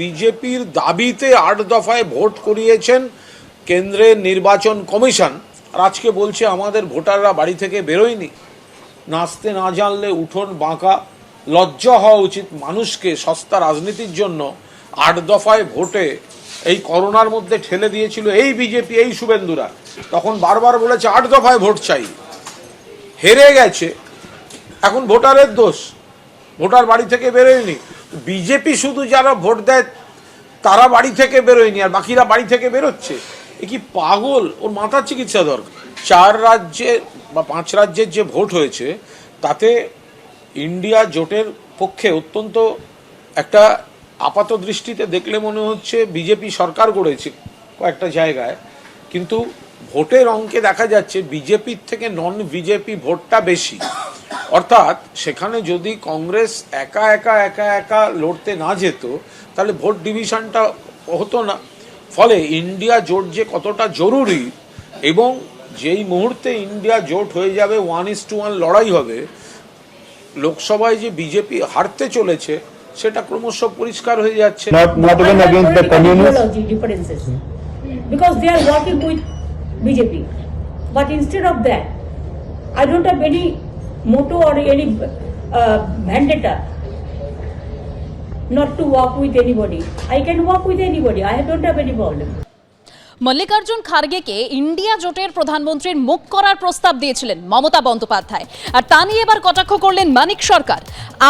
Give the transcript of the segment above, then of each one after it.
বিজেপির দাবিতে আট দফায় ভোট করিয়েছেন কেন্দ্রের নির্বাচন কমিশন। আর আজকে বলছে আমাদের ভোটাররা বাড়ি থেকে বেরোয়নি। নাচতে না জানলে উঠোন বাঁকা। লজ্জা হওয়া উচিত মানুষকে সস্তা রাজনীতির জন্য। আট দফায় ভোটে এই করোনার মধ্যে ঠেলে দিয়েছিল এই বিজেপি, এই শুভেন্দুরা। তখন বারবার বলেছে আট দফায় ভোট চাই। হেরে গেছে। এখন ভোটারের দোষ। ভোটার বাড়ি থেকে বেরোয়নি। বিজেপি শুধু যারা ভোট দেয়, তারা বাড়ি থেকে বেরোয়নি আর বাকিরা বাড়ি থেকে বেরোচ্ছে। এ কি পাগল? ওর মাথার চিকিৎসা দরকার। চার রাজ্যে বা পাঁচ রাজ্যের যে ভোট হয়েছে, তাতে ইন্ডিয়া জোটের পক্ষে অত্যন্ত একটা আপাত দৃষ্টিতে দেখলে মনে হচ্ছে বিজেপি সরকার গড়েছে কয়েকটা জায়গায়। কিন্তু ভোটের অঙ্কে দেখা যাচ্ছে বিজেপির থেকে নন বিজেপি ভোটটা বেশি। অর্থাৎ সেখানে যদি কংগ্রেস একা একা একা একা লড়তে না যেত তাহলে ভোট ডিভিশনটা হতো না। ফলে ইন্ডিয়া জোট যে কতটা জরুরি এবং যেই মুহূর্তে ইন্ডিয়া জোট হয়ে যাবে ওয়ান ইস টু ওয়ান লড়াই হবে লোকসভায় যে বিজেপি হারতে চলেছে সেটা ক্রমশ পরিষ্কার হয়ে যাচ্ছে। Because they are working with BJP. But instead of that, I don't have any motto or any uh, vendetta not to work with anybody. I can work with anybody. I don't have any problem. Mallikarjun খার্গেকে India জোটের প্রধানমন্ত্রীর মুখ করার প্রস্তাব দিয়েছিলেন মমতা বন্দ্যোপাধ্যায় আর তা নিয়ে এবার কটাক্ষ করলেন মানিক সরকার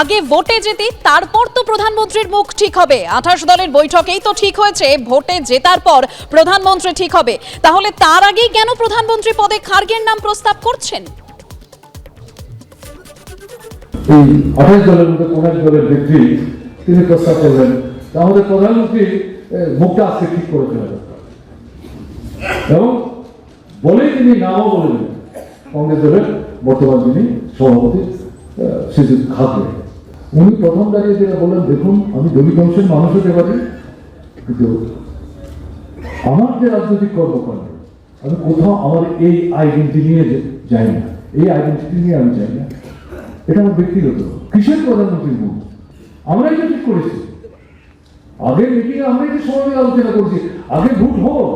আগে ভোটে যেতে তারপর তো প্রধানমন্ত্রীর মুখ ঠিক হবে আঠাশ দলের বৈঠকেই তো ঠিক হয়েছে ভোটে জেতার পর প্রধানমন্ত্রী ঠিক হবে তাহলে তার আগেই কেন প্রধানমন্ত্রী পদে খার্গের নাম প্রস্তাব করছেন এই আঠাশ দলের মধ্যে দলের ব্যক্তি তিনি প্রস্তাব করলেন প্রধানমন্ত্রী মুখটা আজকে ঠিক করে দরকার। এবং তিনি নামও বললেন কংগ্রেস দলের বর্তমান যিনি সভাপতি শ্রীযুক্ত উনি প্রথম দাঁড়িয়ে যেটা বললেন, দেখুন, আমি দলীয় কমিশন মানুষ হতে পারি, কিন্তু আমার যে রাজনৈতিক কর্মকাণ্ড, আমি কোথাও আমার এই আইডেন্টি নিয়ে যাই না, এই আইডেন্টিটি নিয়ে আমি যাই না। এটা আমার ব্যক্তিগত। কিসের প্রধানমন্ত্রীর মুখ আমরাই তো ঠিক করেছি। আগের মিটিংয়ে আমরাই তো সবাই আলোচনা করেছি। আগে ভোট হোক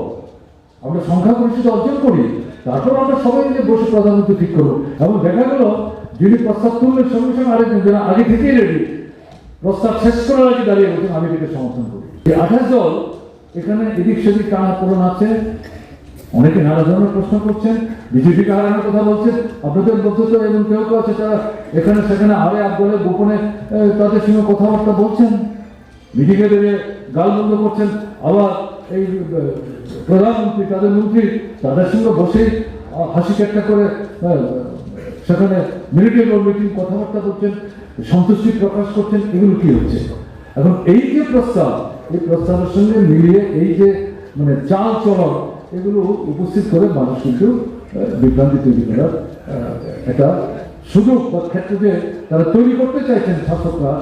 আমরা সংখ্যা পরিষদ অর্জন করি, তারপর আমরা সবাই মিলে বসে প্রধানমন্ত্রী ঠিক করব। এবং দেখা গেল, যিনি প্রস্তাব তুললেন সঙ্গে সঙ্গে আরেকজন যারা আগে থেকেই রেডি প্রস্তাব শেষ করার আগে দাঁড়িয়ে বলছেন আমি এটাকে সমর্থন করি। আঠাশ দল এখানে এদিক সেদিক টানা পূরণ আছে। অনেকে নানা ধরনের প্রশ্ন করছেন বিজেপিকে হারানোর কথা বলছেন, আপনাদের মধ্যে তো এবং কেউ কেউ আছে তারা এখানে সেখানে আরে এক দলে গোপনে তাদের সঙ্গে কথাবার্তা বলছেন। মিটিংয়ে দাঁড়িয়ে গাল বন্ধ করছেন। আবার এই প্রধানমন্ত্রী, তাদের মন্ত্রী, তাদের সঙ্গে বসে হাসি ঠাট্টা করে সেখানে মিলিটারি মিটিং কথাবার্তা করছেন সন্তুষ্টি প্রকাশ করছেন, এগুলো কি হচ্ছে? এখন এই যে প্রস্তাব, এই প্রস্তাবের সঙ্গে মিলিয়ে এই যে মানে চাল চলন এগুলো উপস্থিত করে মানুষ কিন্তু বিভ্রান্তি তৈরি করার একটা সুযোগ বা ক্ষেত্র যে তারা তৈরি করতে চাইছেন শাসকরা।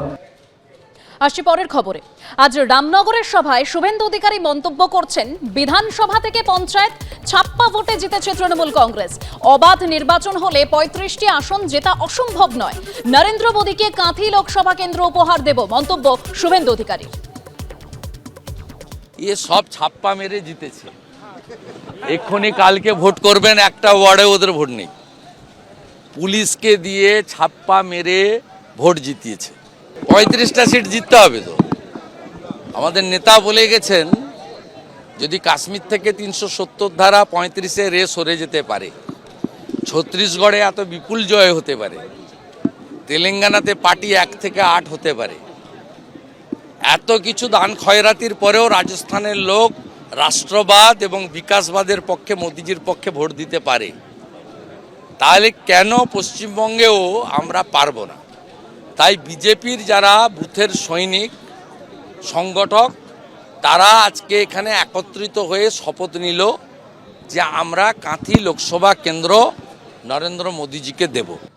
আসছি পরের খবরে। আজ রামনগরের সভায় শুভেন্দু অধিকারী মন্তব্য করছেন বিধানসভা থেকে পঞ্চায়েত ছাপ্পা ভোটে জিতেছে তৃণমূল কংগ্রেস। অবাধ নির্বাচন হলে পঁয়ত্রিশটি আসন জেতা অসম্ভব নয়। নরেন্দ্র মোদীকে কাঁথি লোকসভা কেন্দ্র উপহার দেব মন্তব্য শুভেন্দু অধিকারী। এ সব ছাপ্পা মেরে জিতেছে। এক্ষুনি কালকে ভোট করবেন, একটা ওয়ার্ডে ওদের ভোট নেই। পুলিশকে দিয়ে ছাপ্পা মেরে ভোট জিতিয়েছে। পঁয়ত্রিশটা সিট জিততে হবে তো। আমাদের নেতা বলে গেছেন, যদি কাশ্মীর থেকে তিনশো সত্তর ধারা পঁয়ত্রিশে রে সরে যেতে পারে, ছত্তিশগড়ে এত বিপুল জয় হতে পারে, তেলেঙ্গানাতে পার্টি এক থেকে আট হতে পারে, এত কিছু দান খয়রাতির পরেও রাজস্থানের লোক রাষ্ট্রবাদ এবং বিকাশবাদের পক্ষে, মোদিজির পক্ষে ভোট দিতে পারে, তাহলে কেন পশ্চিমবঙ্গেও আমরা পারব না? তাই বিজেপির যারা বুথের সৈনিক, সংগঠক, তারা আজকে এখানে একত্রিত হয়ে শপথ নিল যে আমরা কাঁথি লোকসভা কেন্দ্র নরেন্দ্র মোদিজিকে দেব।